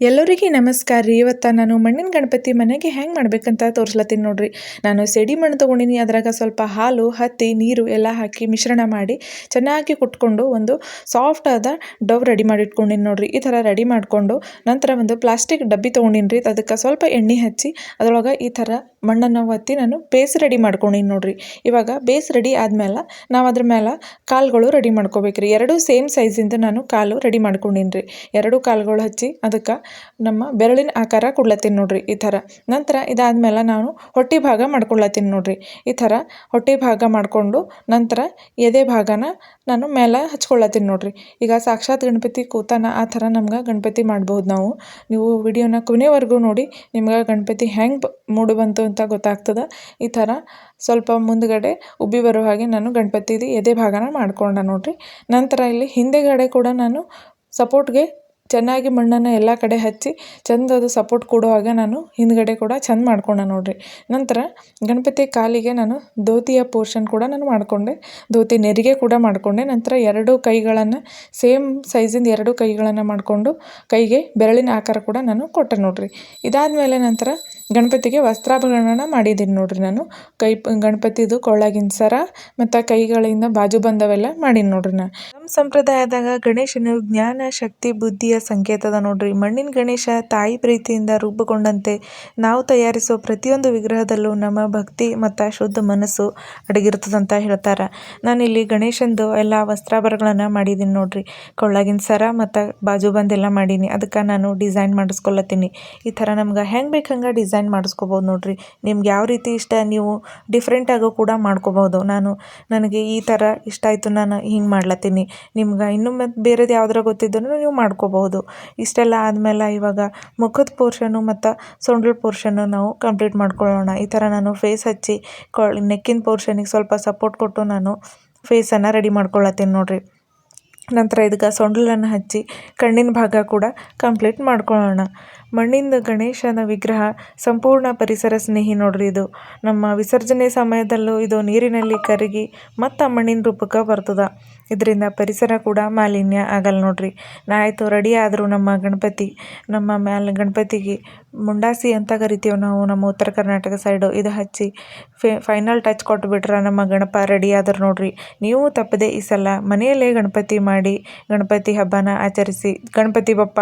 ಎಲ್ಲರಿಗೆ ನಮಸ್ಕಾರ ರೀ. ಇವತ್ತು ನಾನು ಮಣ್ಣಿನ ಗಣಪತಿ ಮನೆಗೆ ಹೆಂಗೆ ಮಾಡ್ಬೇಕಂತ ತೋರಿಸ್ಲತ್ತೀನಿ ನೋಡ್ರಿ. ನಾನು ಸೆಡಿ ಮಣ್ಣು ತೊಗೊಂಡಿನಿ, ಅದ್ರಾಗ ಸ್ವಲ್ಪ ಹಾಲು, ಹತ್ತಿ, ನೀರು ಎಲ್ಲ ಹಾಕಿ ಮಿಶ್ರಣ ಮಾಡಿ ಚೆನ್ನಾಗಿ ಕುಟ್ಕೊಂಡು ಒಂದು ಸಾಫ್ಟ್ ಆದ ಡವ್ ರೆಡಿ ಮಾಡಿ ಇಟ್ಕೊಂಡಿನಿ ನೋಡ್ರಿ. ಈ ಥರ ರೆಡಿ ಮಾಡಿಕೊಂಡು ನಂತರ ಒಂದು ಪ್ಲಾಸ್ಟಿಕ್ ಡಬ್ಬಿ ತೊಗೊಂಡಿನಿ ರೀ ಅದಕ್ಕೆ ಸ್ವಲ್ಪ ಎಣ್ಣೆ ಹಚ್ಚಿ ಅದರೊಳಗೆ ಈ ಥರ ಮಣ್ಣನ್ನು ಒತ್ತಿ ನಾನು ಬೇಸ್ ರೆಡಿ ಮಾಡ್ಕೊಂಡಿನಿ ನೋಡ್ರಿ. ಇವಾಗ ಬೇಸ್ ರೆಡಿ ಆದ್ಮೇಲೆ ನಾವು ಅದ್ರ ಮೇಲೆ ಕಾಲುಗಳು ರೆಡಿ ಮಾಡ್ಕೋಬೇಕು ರೀ ಎರಡೂ ಸೇಮ್ ಸೈಜಿಂದ ನಾನು ಕಾಲು ರೆಡಿ ಮಾಡ್ಕೊಂಡಿನಿ ರೀ ಎರಡು ಕಾಲುಗಳು ಹಚ್ಚಿ ಅದಕ್ಕೆ ನಮ್ಮ ಬೆರಳಿನ ಆಕಾರ ಕೊಡ್ಲತ್ತೀನಿ ನೋಡ್ರಿ ಈ ಥರ. ನಂತರ ಇದಾದ್ಮೇಲೆ ನಾನು ಹೊಟ್ಟೆ ಭಾಗ ಮಾಡ್ಕೊಳ್ಳತ್ತೀನಿ ನೋಡ್ರಿ. ಈ ಥರ ಹೊಟ್ಟೆ ಭಾಗ ಮಾಡಿಕೊಂಡು ನಂತರ ಎದೆ ಭಾಗನ ನಾನು ಮೇಲೆ ಹಚ್ಕೊಳ್ಳತ್ತೀನಿ ನೋಡ್ರಿ. ಈಗ ಸಾಕ್ಷಾತ್ ಗಣಪತಿ ಕೂತಾನ ಆ ಥರ ನಮ್ಗೆ ಗಣಪತಿ ಮಾಡ್ಬೋದು ನಾವು. ನೀವು ವಿಡಿಯೋನ ಕೊನೆವರೆಗೂ ನೋಡಿ, ನಿಮ್ಗೆ ಗಣಪತಿ ಹೆಂಗೆ ಮೂಡಿ ಬಂತು ಅಂತ ಗೊತ್ತಾಗ್ತದೆ. ಈ ಥರ ಸ್ವಲ್ಪ ಮುಂದುಗಡೆ ಉಬ್ಬಿ ಬರೋ ಹಾಗೆ ನಾನು ಗಣಪತಿದು ಎದೆ ಭಾಗನ ಮಾಡ್ಕೊಂಡೆ ನೋಡಿರಿ. ನಂತರ ಇಲ್ಲಿ ಹಿಂದೆಗಡೆ ಕೂಡ ನಾನು ಸಪೋರ್ಟ್ಗೆ ಚೆನ್ನಾಗಿ ಮಣ್ಣನ್ನು ಎಲ್ಲ ಕಡೆ ಹಚ್ಚಿ ಚಂದ ಅದು ಸಪೋರ್ಟ್ ಕೊಡೋ ಹಾಗೆ ನಾನು ಹಿಂದ್ಗಡೆ ಕೂಡ ಚೆಂದ ಮಾಡ್ಕೊಂಡೆ ನೋಡಿರಿ. ನಂತರ ಗಣಪತಿ ಕಾಲಿಗೆ ನಾನು ಧೋತಿಯ ಪೋರ್ಷನ್ ಕೂಡ ನಾನು ಮಾಡಿಕೊಂಡೆ. ಧೋತಿ ನೆರಿಗೆ ಕೂಡ ಮಾಡಿಕೊಂಡೆ. ನಂತರ ಎರಡು ಕೈಗಳನ್ನು ಸೇಮ್ ಸೈಜಿಂದ ಎರಡು ಕೈಗಳನ್ನು ಮಾಡಿಕೊಂಡು ಕೈಗೆ ಬೆರಳಿನ ಆಕಾರ ಕೂಡ ನಾನು ಕೊಟ್ಟೆ ನೋಡಿರಿ. ಇದಾದ ಮೇಲೆ ನಂತರ ಗಣಪತಿಗೆ ವಸ್ತ್ರಾಭರಣನ ಮಾಡಿದ್ದೀನಿ ನೋಡ್ರಿ ನಾನು. ಕೈ ಗಣಪತಿದು ಕೊಳ್ಳಾಗಿನ ಸರ ಮತ್ತು ಕೈಗಳಿಂದ ಬಾಜು ಬಂದವೆಲ್ಲ ಮಾಡೀನಿ ನೋಡ್ರಿ ನಾನು. ಸಂಪ್ರದಾಯದಾಗ ಗಣೇಶನು ಜ್ಞಾನ, ಶಕ್ತಿ, ಬುದ್ಧಿಯ ಸಂಕೇತದ ನೋಡ್ರಿ. ಮಣ್ಣಿನ ಗಣೇಶ ತಾಯಿ ಪ್ರೀತಿಯಿಂದ ರೂಪುಗೊಂಡಂತೆ ನಾವು ತಯಾರಿಸೋ ಪ್ರತಿಯೊಂದು ವಿಗ್ರಹದಲ್ಲೂ ನಮ್ಮ ಭಕ್ತಿ ಮತ್ತು ಶುದ್ಧ ಮನಸ್ಸು ಅಡಗಿರ್ತದಂತ ಹೇಳ್ತಾರೆ. ನಾನಿಲ್ಲಿ ಗಣೇಶಂದು ಎಲ್ಲ ವಸ್ತ್ರಾಭರಣಗಳನ್ನು ಮಾಡಿದ್ದೀನಿ ನೋಡ್ರಿ. ಕೊಳ್ಳಾಗಿನ ಸರ ಮತ್ತು ಬಾಜು ಬಂದೆಲ್ಲ ಮಾಡೀನಿ. ಅದಕ್ಕೆ ನಾನು ಡಿಸೈನ್ ಮಾಡಿಸ್ಕೊಳತ್ತೀನಿ ಈ ಥರ ನಮ್ಗೆ ಹೆಂಗೆ ಬೇಕು ಹಂಗೆ ಡಿಸೈನ್ ಮಾಡಿಸ್ಕೋಬೋದು ನೋಡ್ರಿ. ನಿಮ್ಗೆ ಯಾವ ರೀತಿ ಇಷ್ಟ ನೀವು ಡಿಫ್ರೆಂಟಾಗೂ ಕೂಡ ಮಾಡ್ಕೋಬೋದು ನಾನು ನನಗೆ ಈ ಥರ ಇಷ್ಟ ಆಯಿತು ನಾನು ಹಿಂಗೆ ಮಾಡ್ಲತ್ತೀನಿ. ನಿಮ್ಗೆ ಇನ್ನು ಮತ್ತು ಬೇರೆದು ಯಾವ್ದಾರ ಗೊತ್ತಿದ್ದರೂ ನೀವು ಮಾಡ್ಕೋಬಹುದು. ಇಷ್ಟೆಲ್ಲ ಆದಮೇಲೆ ಇವಾಗ ಮುಖದ ಪೋರ್ಷನು ಮತ್ತು ಸೊಂಡಲ್ ಪೋರ್ಷನ್ನು ನಾವು ಕಂಪ್ಲೀಟ್ ಮಾಡ್ಕೊಳ್ಳೋಣ. ಈ ಥರ ನಾನು ಫೇಸ್ ಹಚ್ಚಿ ಕೊ ನೆಕ್ಕಿನ ಪೋರ್ಷನಿಗೆ ಸ್ವಲ್ಪ ಸಪೋರ್ಟ್ ಕೊಟ್ಟು ನಾನು ಫೇಸನ್ನು ರೆಡಿ ಮಾಡ್ಕೊಳ್ಳತ್ತೀನಿ ನೋಡ್ರಿ. ನಂತರ ಇದಕ್ಕೆ ಸೊಂಡಿಲನ್ನು ಹಚ್ಚಿ ಕಣ್ಣಿನ ಭಾಗ ಕೂಡ ಕಂಪ್ಲೀಟ್ ಮಾಡ್ಕೊಳ್ಳೋಣ. ಮಣ್ಣಿಂದ ಗಣೇಶನ ವಿಗ್ರಹ ಸಂಪೂರ್ಣ ಪರಿಸರ ಸ್ನೇಹಿ ನೋಡ್ರಿ ಇದು. ನಮ್ಮ ವಿಸರ್ಜನೆ ಸಮಯದಲ್ಲೂ ಇದು ನೀರಿನಲ್ಲಿ ಕರಗಿ ಮತ್ತು ಮಣ್ಣಿನ ರೂಪಕ್ಕೆ ಬರ್ತದೆ. ಇದರಿಂದ ಪರಿಸರ ಕೂಡ ಮಾಲಿನ್ಯ ಆಗಲ್ಲ ನೋಡ್ರಿ. ಆಯಿತು ರೆಡಿ ಆದರೂ ನಮ್ಮ ಗಣಪತಿ, ನಮ್ಮ ಮ್ಯಾಲ ಗಣಪತಿಗೆ ಮುಂಡಾಸಿ ಅಂತ ಕರಿತೀವಿ ನಾವು, ನಮ್ಮ ಉತ್ತರ ಕರ್ನಾಟಕ ಸೈಡು ಇದು ಹಚ್ಚಿ ಫೈನಲ್ ಟಚ್ ಕೊಟ್ಬಿಟ್ರೆ ನಮ್ಮ ಗಣಪ ರೆಡಿ ಆದ್ರೆ ನೋಡ್ರಿ. ನೀವು ತಪ್ಪದೆ ಈ ಸಲ ಮನೆಯಲ್ಲೇ ಗಣಪತಿ ಮಾಡಿ, ಗಣಪತಿ ಹಬ್ಬನ ಆಚರಿಸಿ, ಗಣಪತಿ ಬಪ್ಪ